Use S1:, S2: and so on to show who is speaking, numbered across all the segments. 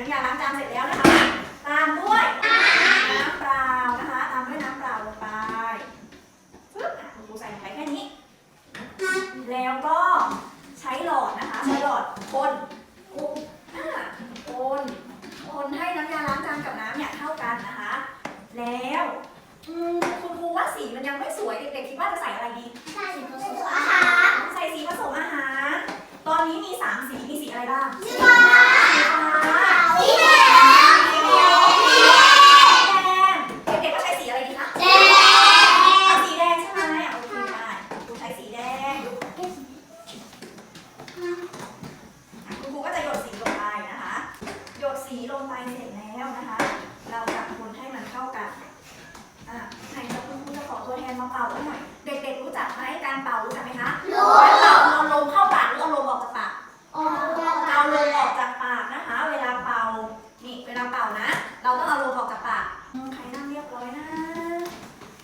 S1: น้ำยาล้างจานเสร็จแล้วนะคะ ตามด้วยน้ำเปล่านะคะ ตามด้วยน้ำเปล่าลงไปปึ๊บอะคุณครูใส่ลงไปแค่นี้ แล้วก็ใช้หลอดนะคะ ใช้หลอดคนคนอ่าคนคนให้น้ำยาล้างจานกับน้ำเนี่ยเท่ากันนะคะ แล้วคุณครูว่าสีมันยังไม่สวยเด็กๆคิดว่าจะใส่อะไรดี
S2: ใส่ผสมอาหาร
S1: ใส่สีผสมอาหาร ตอนนี้มีสามสีมีสีอะไรบ้าง
S2: สีฟ้า
S1: สีฟ้า
S2: สีแดงสีแดงสีแดง
S1: แดงเด็กๆก็ใช้สีอะไรดีคะ
S2: แดง
S1: เอาสีแดงใช่ไหมอะโอเคได้ครูใช้สีแดง คุณครูก็จะหยดสีลงไปนะคะ หยด สีลงไปเสร็จแล้วนะคะ เราจะคนให้มันเข้ากันอะไหนจะคุณครูจะขอตัวแทนมาเป่าหน่อย เด็กๆรู้จักไหมการเป่ารู้จักไหมคะ
S2: รู้
S1: การเป่าเอาลมเข้าปากหรือเอาลมออกจากปาก
S2: ออกจาก
S1: เอาลมออกจากปากนะคะ เวลาเป่า นี่เวลาเป่านะ เราต้องเอาลมออกจากปากอืมใครนั่งเรียบร้อยนะ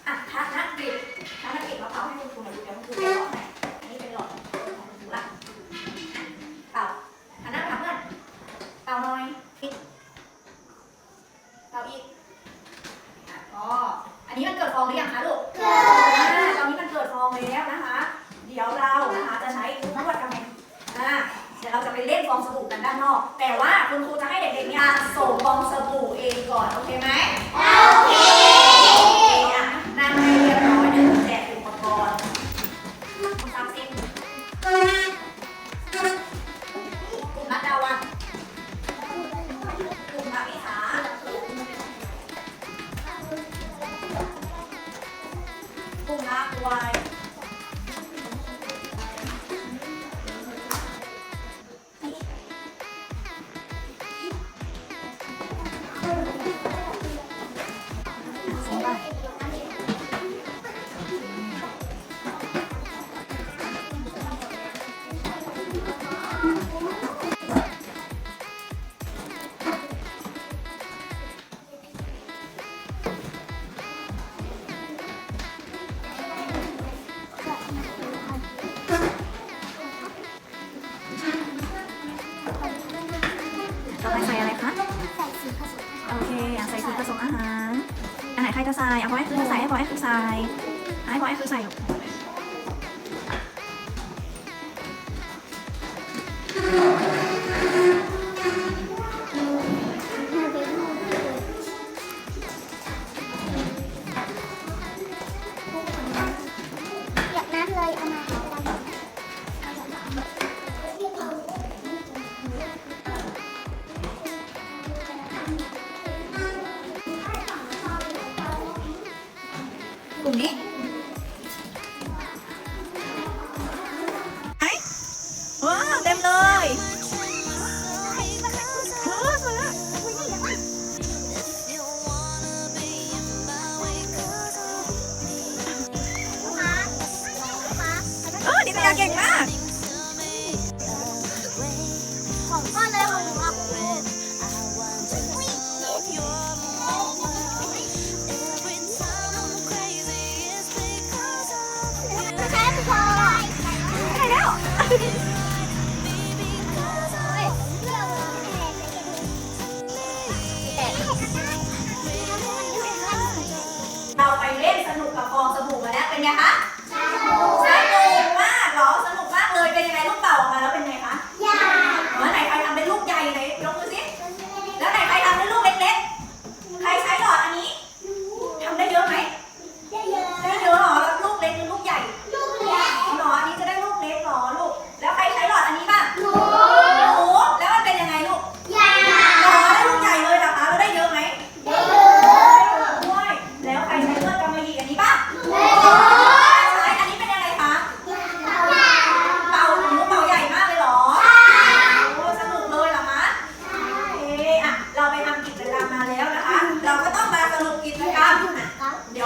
S1: อะทักนักกิจทักนักกิจมาเป่าให้คุณครูหน่อยดูเดี๋ยวคุณครูจะสอนให้อันนี้เป็นหลอดของคุณครูละ เป่าหันหน้าไปหาเพื่อน เป่าหน่อยอีกเป่าอีกอะก็ อันนี้มันเกิดฟองหรือยังคะลูก
S2: เกิด
S1: อ่าตอนนี้มันเกิดฟองแล้วนะคะ เดี๋ยวเรานะคะจะใช้นวดกันไหมอ่าเดี๋ยวเราจะไปเล่นฟองสบู่กันด้านนอก แต่ว่าคุณครูจะให้เด็กๆเนี่ยผสมฟองสบู่เองก่อน โอเคไหมา อาหารอันไหนใครจะใส่เอาไว้คือใส่ให้พอไอ้คือใส่ให้พอไอ้คือใส่ลูก
S2: เป็
S1: นไงคะ เดี๋ย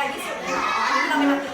S1: Lagi suka, 样